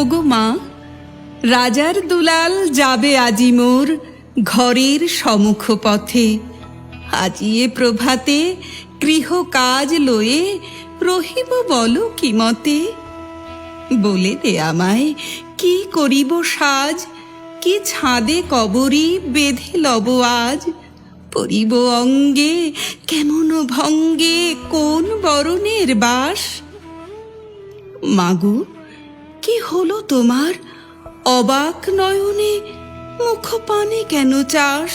ওগো মা, রাজার দুলাল যাবে আজি মোর ঘরের সমুখ পথে আজিয়ে প্রভাতে গৃহ কাজ লয়ে রহিব বলো কি মতে? বলে দে আমায়, কি করিব সাজ? কি ছাদে কবরি বেঁধে লব আজ? পরিব অঙ্গে কেমন ভঙ্গে কোন বরণের বাস? মাগো কি হলো তোমার? অবাক নয়নে মুখ পানে কেন চাস?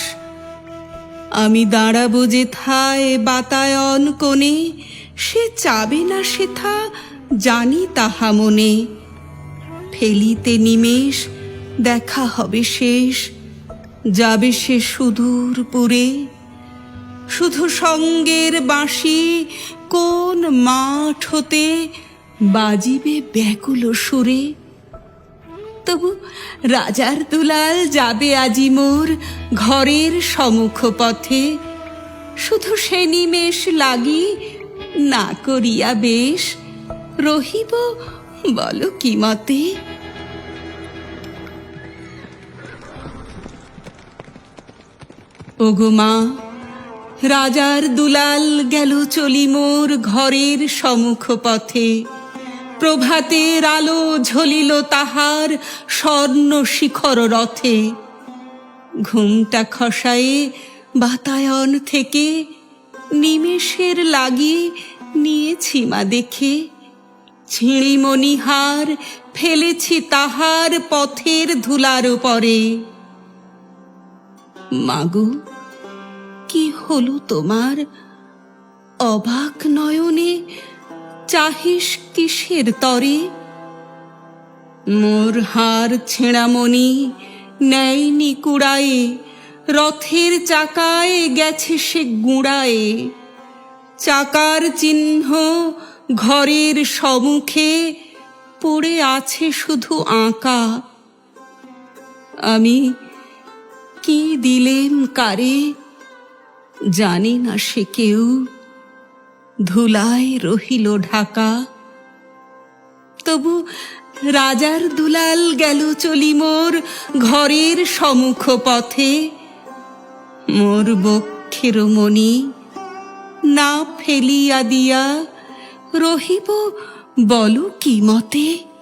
আমি দাঁড়াবো যে থায় বাতায়ন কোণে, সে চাবে না সেথা জানি তাহা মনে। ফেলিতে নিমেষ, দেখা হবে শেষ। যাবে সে সুদূর পুরে। শুধু সঙ্গের বাঁশি কোন মাঠ হতে বাজিবে ব্যাকুল সুরে। তবু রাজার দুলাল যাবে আজি মোর ঘরের সমুখ পথে শুধু সে নিমেষ লাগি না করিয়া বেশ। রহিব বলো কি মতে? ওগো মা, রাজার দুলাল গেল চলি মোর ঘরের সমুখ পথে প্রভাতের আলো ঝলিল তাহার স্বর্ণ শিখর রথে। ঘুমটা খসায়ে বাতায়ন থেকে নিমেষের লাগি নিয়েছি মা দেখে। ছিঁড়ি মণিহার ফেলেছি তাহার পথের ধুলার পরে মাগো, কি হলো তোমার? অবাক নয়নে চাহিস কিসের তরে? মোর হার ছেঁড়ামণি নেয়নি কুড়ায়ে, রথের চাকায় গেছে সে গুঁড়ায়ে। চাকার চিহ্ন ঘরের সমুখে পড়ে আছে শুধু আঁকা। আমি কি দিলেম কারে, জানি না সে কেউ। ধুলায় রহিল ঢাকা। তবু রাজার দুলাল গেল চলি মোর ঘরের সমুখ পথে মোর বক্ষের মণি না ফেলিয়া দিয়া রহিব বলো কি মতে?